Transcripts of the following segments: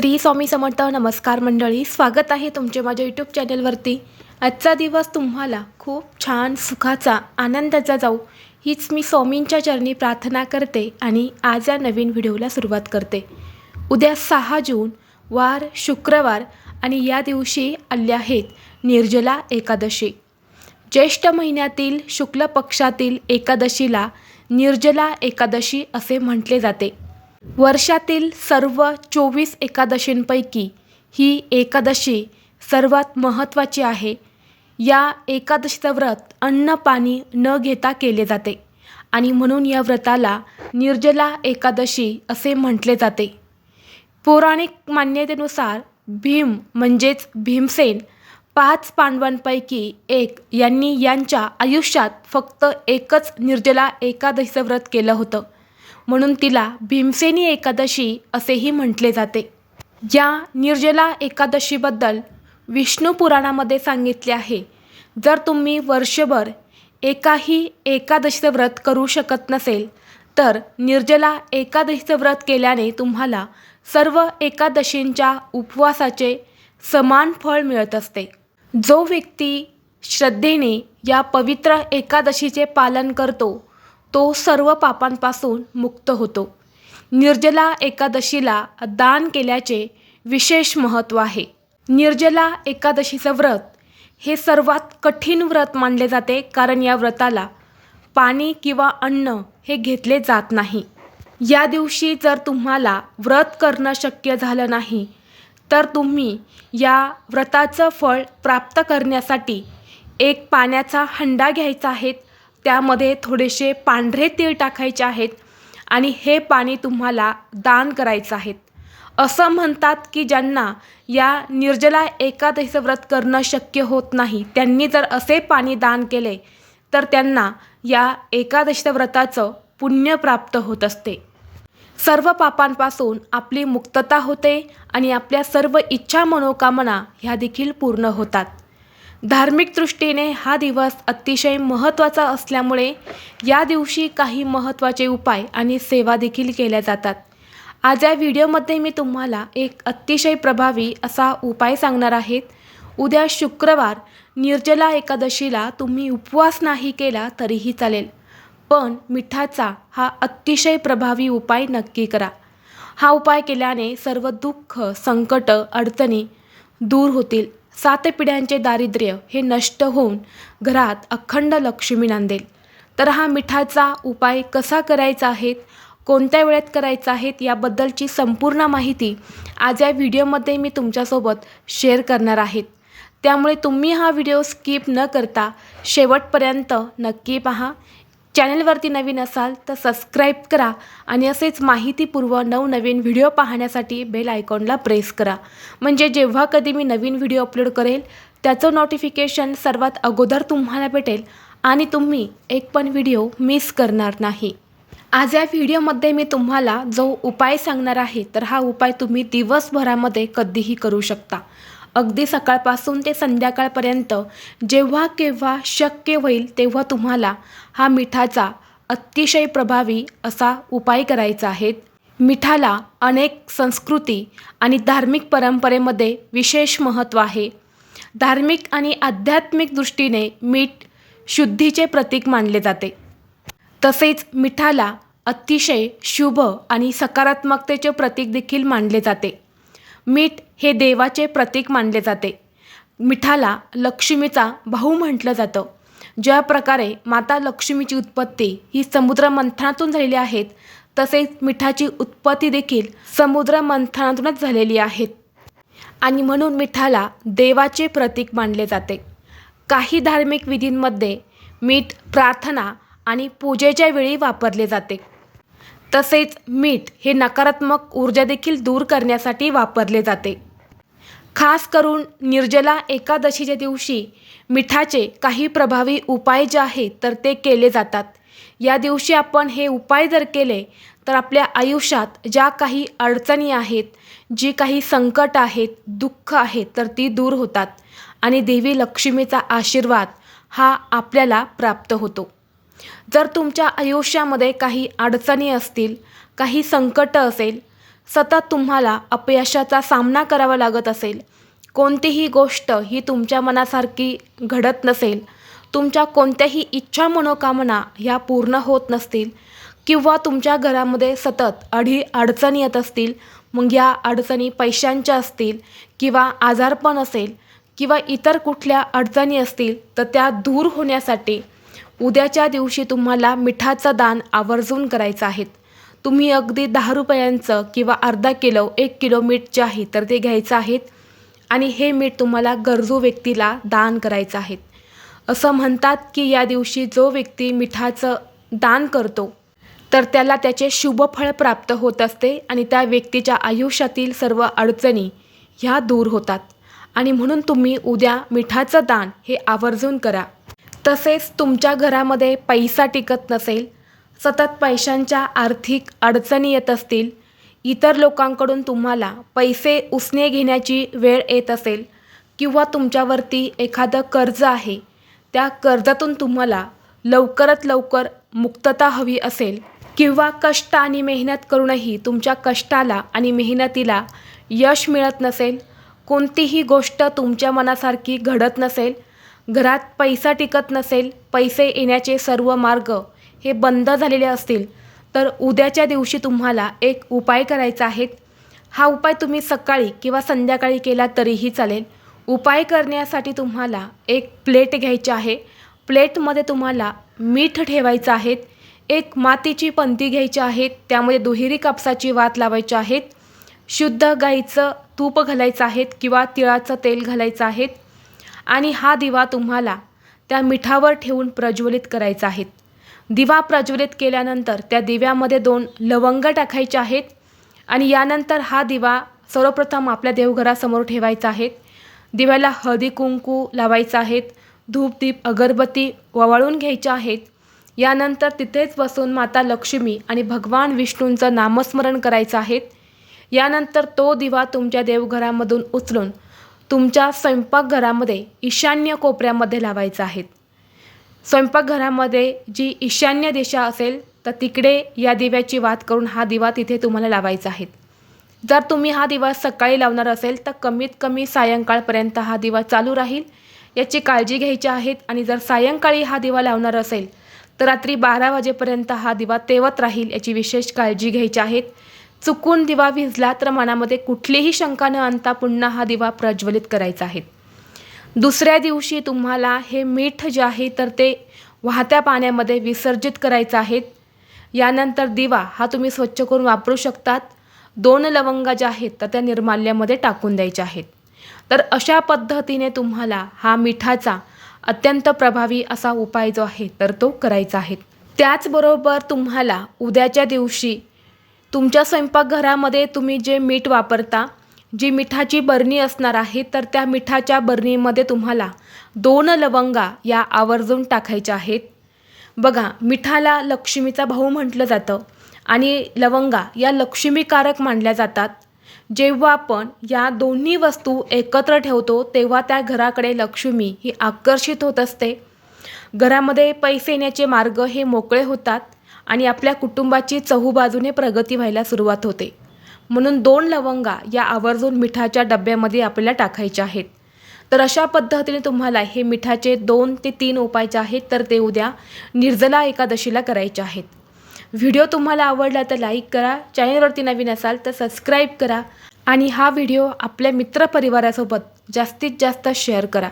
श्री स्वामी समर्थ नमस्कार मंडळी स्वागत आहे तुमचे माझ्या यूट्यूब चॅनलवरती आजचा दिवस तुम्हाला खूप छान सुखाचा आनंदाचा जाऊ हीच मी स्वामींच्या चरणी प्रार्थना करते आणि आज या नवीन व्हिडिओला सुरुवात करते. उद्या सहा जून वार शुक्रवार आणि या दिवशी आले आहेत निर्जला एकादशी. ज्येष्ठ महिन्यातील शुक्ल पक्षातील एकादशीला निर्जला एकादशी असे म्हटले जाते. वर्षातील सर्व चोवीस एकादशींपैकी ही एकादशी सर्वात महत्त्वाची आहे. या एकादशीचं व्रत अन्न पाणी न घेता केले जाते आणि म्हणून या व्रताला निर्जला एकादशी असे म्हटले जाते. पौराणिक मान्यतेनुसार भीम म्हणजेच भीमसेन पाच पांडवांपैकी एक यांनी यांच्या आयुष्यात फक्त एकच निर्जला एकादशीचं व्रत केलं होतं. म्हणून तिला भीमसेनी एकादशी असेही म्हटले जाते. या निर्जला एकादशीबद्दल विष्णू पुराणामध्ये सांगितले आहे. जर तुम्ही वर्षभर एकाही एकादशीचं व्रत करू शकत नसेल तर निर्जला एकादशीचं व्रत केल्याने तुम्हाला सर्व एकादशींच्या उपवासाचे समान फळ मिळत असते. जो व्यक्ती श्रद्धेने या पवित्र एकादशीचे पालन करतो तो सर्व पापांपासून मुक्त होतो. निर्जला एकादशीला दान केल्याचे विशेष महत्त्व आहे. निर्जला एकादशीचं व्रत हे सर्वात कठीण व्रत मानले जाते कारण या व्रताला पाणी किंवा अन्न हे घेतले जात नाही. या दिवशी जर तुम्हाला व्रत करणं शक्य झालं नाही तर तुम्ही या व्रताचं फळ प्राप्त करण्यासाठी एक पाण्याचा हंडा घ्यायचा आहे त्यामध्ये थोडेसे पांढरे तीळ टाकायचे आहेत आणि हे पाणी तुम्हाला दान करायचं आहे. असं म्हणतात की ज्यांना या निर्जला एकादशीचं व्रत करणं शक्य होत नाही त्यांनी जर असे पाणी दान केले तर त्यांना या एकादशीच्या व्रताचं पुण्य प्राप्त होत असते. सर्व पापांपासून आपली मुक्तता होते आणि आपल्या सर्व इच्छा मनोकामना ह्या देखील पूर्ण होतात. धार्मिक दृष्टीने हा दिवस अतिशय महत्त्वाचा असल्यामुळे या दिवशी काही महत्त्वाचे उपाय आणि सेवा देखील केल्या जातात. आज या व्हिडिओमध्ये मी तुम्हाला एक अतिशय प्रभावी असा उपाय सांगणार आहेत उद्या शुक्रवार निर्जला एकादशीला तुम्ही उपवास नाही केला तरीही चालेल पण मिठाचा हा अतिशय प्रभावी उपाय नक्की करा. हा उपाय केल्याने सर्व दुःख संकट अडचणी दूर होतील. सात पिढ्यांचे दारिद्र्य हे नष्ट होऊन घरात अखंड लक्ष्मी नांदेल. तर हा मिठाचा उपाय कसा करायचा आहे कोणत्या वेळेत करायचा आहे याबद्दलची संपूर्ण माहिती आज या व्हिडिओमध्ये मी तुमच्यासोबत शेअर करणार आहेत त्यामुळे तुम्ही हा व्हिडिओ स्किप न करता शेवटपर्यंत नक्की पहा. चॅनलवरती नवीन असाल तर सबस्क्राईब करा आणि असेच माहितीपूर्व नवनवीन व्हिडिओ पाहण्यासाठी बेल आयकॉनला प्रेस करा. म्हणजे जेव्हा कधी मी नवीन व्हिडिओ अपलोड करेल त्याचं नोटिफिकेशन सर्वात अगोदर तुम्हाला भेटेल आणि तुम्ही एक पण व्हिडिओ मिस करणार नाही. आज या व्हिडिओमध्ये मी तुम्हाला जो उपाय सांगणार आहे तर हा उपाय तुम्ही दिवसभरामध्ये कधीही करू शकता. अगदी सकाळपासून ते संध्याकाळपर्यंत जेव्हा केव्हा शक्य होईल तेव्हा तुम्हाला हा मिठाचा अतिशय प्रभावी असा उपाय करायचा आहे. मिठाला अनेक संस्कृती आणि धार्मिक परंपरेमध्ये विशेष महत्त्व आहे. धार्मिक आणि आध्यात्मिक दृष्टीने मीठ शुद्धीचे प्रतीक मानले जाते. तसेच मिठाला अतिशय शुभ आणि सकारात्मकतेचे प्रतीक देखील मानले जाते. मीठ हे देवाचे प्रतीक मानले जाते. मिठाला लक्ष्मीचा भाऊ म्हटलं जातं. ज्या प्रकारे माता लक्ष्मीची उत्पत्ती ही समुद्र मंथनातून झालेली आहेत तसेच मिठाची उत्पत्ती देखील समुद्र मंथनातूनच झालेली आहेत. आणि म्हणून मिठाला देवाचे प्रतीक मानले जाते. काही धार्मिक विधींमध्ये मीठ प्रार्थना आणि पूजेच्या वेळी वापरले जाते. तसेच मीठ हे नकारात्मक ऊर्जा देखील दूर करण्यासाठी वापरले जाते. खास करून निर्जला एकादशीच्या दिवशी मिठाचे काही प्रभावी उपाय जे आहेत तर ते केले जातात. या दिवशी आपण हे उपाय जर केले तर आपल्या आयुष्यात ज्या काही अडचणी आहेत जी काही संकट आहेत दुःख आहेत तर ती दूर होतात आणि देवी लक्ष्मीचा आशीर्वाद हा आपल्याला प्राप्त होतो. जर तुमच्या आयुष्यामध्ये काही अडचणी असतील काही संकट असेल सतत तुम्हाला अपयशाचा सामना करावा लागत असेल. कोणतीही गोष्ट ही तुमच्या मनासारखी घडत नसेल. तुमच्या कोणत्याही इच्छा मनोकामना ह्या पूर्ण होत नसतील. किंवा तुमच्या घरामध्ये सतत अडी अडचणी येत असतील. मग या अडचणी पैशांच्या असतील किंवा आजारपण असेल किंवा इतर कुठल्या अडचणी असतील तर त्या दूर होण्यासाठी उद्याच्या दिवशी तुम्हाला मिठाचं दान आवर्जून करायचं आहे. तुम्ही अगदी दहा रुपयांचं किंवा अर्धा किलो एक किलो मीठ जे आहे तर ते घ्यायचं आहेत आणि हे मीठ तुम्हाला गरजू व्यक्तीला दान करायचं आहे. असं म्हणतात की या दिवशी जो व्यक्ती मिठाचं दान करतो तर त्याला त्याचे शुभफळ प्राप्त होत असते आणि त्या व्यक्तीच्या आयुष्यातील सर्व अडचणी ह्या दूर होतात. आणि म्हणून तुम्ही उद्या मिठाचं दान हे आवर्जून करा. तसेच तुमच्या घरामध्ये पैसा टिकत नसेल सतत पैशांच्या आर्थिक अडचणी येत असतील इतर लोकांकडून तुम्हाला पैसे उसने घेण्याची वेळ येत असेल किंवा तुमच्यावरती एखादं कर्ज आहे त्या कर्जातून तुम्हाला लवकरात लवकर मुक्तता हवी असेल किंवा कष्ट आणि मेहनत करूनही तुमच्या कष्टाला आणि मेहनतीला यश मिळत नसेल कोणतीही गोष्ट तुमच्या मनासारखी घडत नसेल घरात पैसा टिकत नसेल पैसे येण्याचे सर्व मार्ग हे बंद झालेले असतील तर उद्याच्या दिवशी तुम्हाला एक उपाय करायचा आहे. हा उपाय तुम्ही सकाळी किंवा संध्याकाळी केला तरीही चालेल. उपाय करण्यासाठी तुम्हाला एक प्लेट घ्यायची आहे. प्लेटमध्ये तुम्हाला मीठ ठेवायचं आहे. एक मातीची पंती घ्यायची आहे. त्यामध्ये दुहेरी कापसाची वात लावायची आहेत शुद्ध गाईचं तूप घालायचं आहेत किंवा तिळाचं तेल घालायचं आहेत आणि हा दिवा तुम्हाला त्या मिठावर ठेवून प्रज्वलित करायचा आहे. दिवा प्रज्वलित केल्यानंतर त्या दिव्यामध्ये दोन लवंग टाकायचे आहेत आणि यानंतर हा दिवा सर्वप्रथम आपल्या देवघरासमोर ठेवायचा आहे. दिव्याला हळदी कुंकू लावायचं आहेत धूपदीप अगरबत्ती ववाळून घ्यायच्या आहेत. यानंतर तिथेच बसून माता लक्ष्मी आणि भगवान विष्णूंचं नामस्मरण करायचं आहे. यानंतर तो दिवा तुमच्या देवघरामधून उचलून तुमच्या स्वयंपाकघरामध्ये ईशान्य कोपऱ्यामध्ये लावायचा आहेत. स्वयंपाकघरामध्ये जी ईशान्य दिशा असेल तर तिकडे या दिव्याची वात करून हा दिवा तिथे तुम्हाला लावायचा आहे जर तुम्ही हा दिवा सकाळी लावणार असेल तर कमीत कमी सायंकाळपर्यंत हा दिवा चालू राहील. याची काळजी घ्यायची आहेत आणि जर सायंकाळी हा दिवा लावणार असेल तर रात्री बारा वाजेपर्यंत हा दिवा तेवत राहील याची विशेष काळजी घ्यायची आहेत. चुकून दिवा विझला तर मनामध्ये कुठलीही शंका न आणता पुन्हा हा दिवा प्रज्वलित करायचा आहे. दुसऱ्या दिवशी तुम्हाला हे मीठ जे आहे तर ते वाहत्या पाण्यामध्ये विसर्जित करायचं आहे. यानंतर दिवा हा तुम्ही स्वच्छ करून वापरू शकतात. दोन लवंगा ज्या आहेत तर त्या निर्माल्यामध्ये टाकून द्यायच्या आहेत. तर अशा पद्धतीने तुम्हाला हा मिठाचा अत्यंत प्रभावी असा उपाय जो आहे तर तो करायचा आहे. त्याचबरोबर तुम्हाला उद्याच्या दिवशी तुमच्या स्वयंपाकघरामध्ये तुम्ही जे मीठ वापरता जी मिठाची बरणी असणार आहे तर त्या मिठाच्या बरणीमध्ये तुम्हाला दोन लवंगा या आवर्जून टाकायच्या आहेत. बघा मिठाला लक्ष्मीचा भाऊ म्हटलं जातं आणि लवंगा या लक्ष्मीकारक मानल्या जातात. जेव्हा आपण या दोन्ही वस्तू एकत्र ठेवतो तेव्हा त्या घराकडे लक्ष्मी ही आकर्षित होत असते. घरामध्ये पैसे येण्याचे मार्ग हे मोकळे होतात. आणि आपल्या कुटुंबाची चहूबाजूने प्रगती व्हायला सुरुवात होते. म्हणून दोन लवंगा या आवर्जून मिठाच्या डब्यामध्ये आपल्याला टाकायच्या आहेत. तर अशा पद्धतीने तुम्हाला हे मिठाचे दोन ते तीन उपाय जे आहेत तर ते उद्या निर्जला एकादशीला करायचे आहेत. व्हिडिओ तुम्हाला आवडला तर लाईक करा चॅनलवरती नवीन असाल तर सबस्क्राईब करा आणि हा व्हिडिओ आपल्या मित्रपरिवारासोबत जास्तीत जास्त शेअर करा.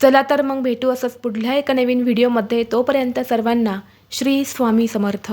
चला तर मग भेटू असंच पुढल्या एका नवीन व्हिडिओमध्ये. तोपर्यंत सर्वांना श्री स्वामी समर्थ.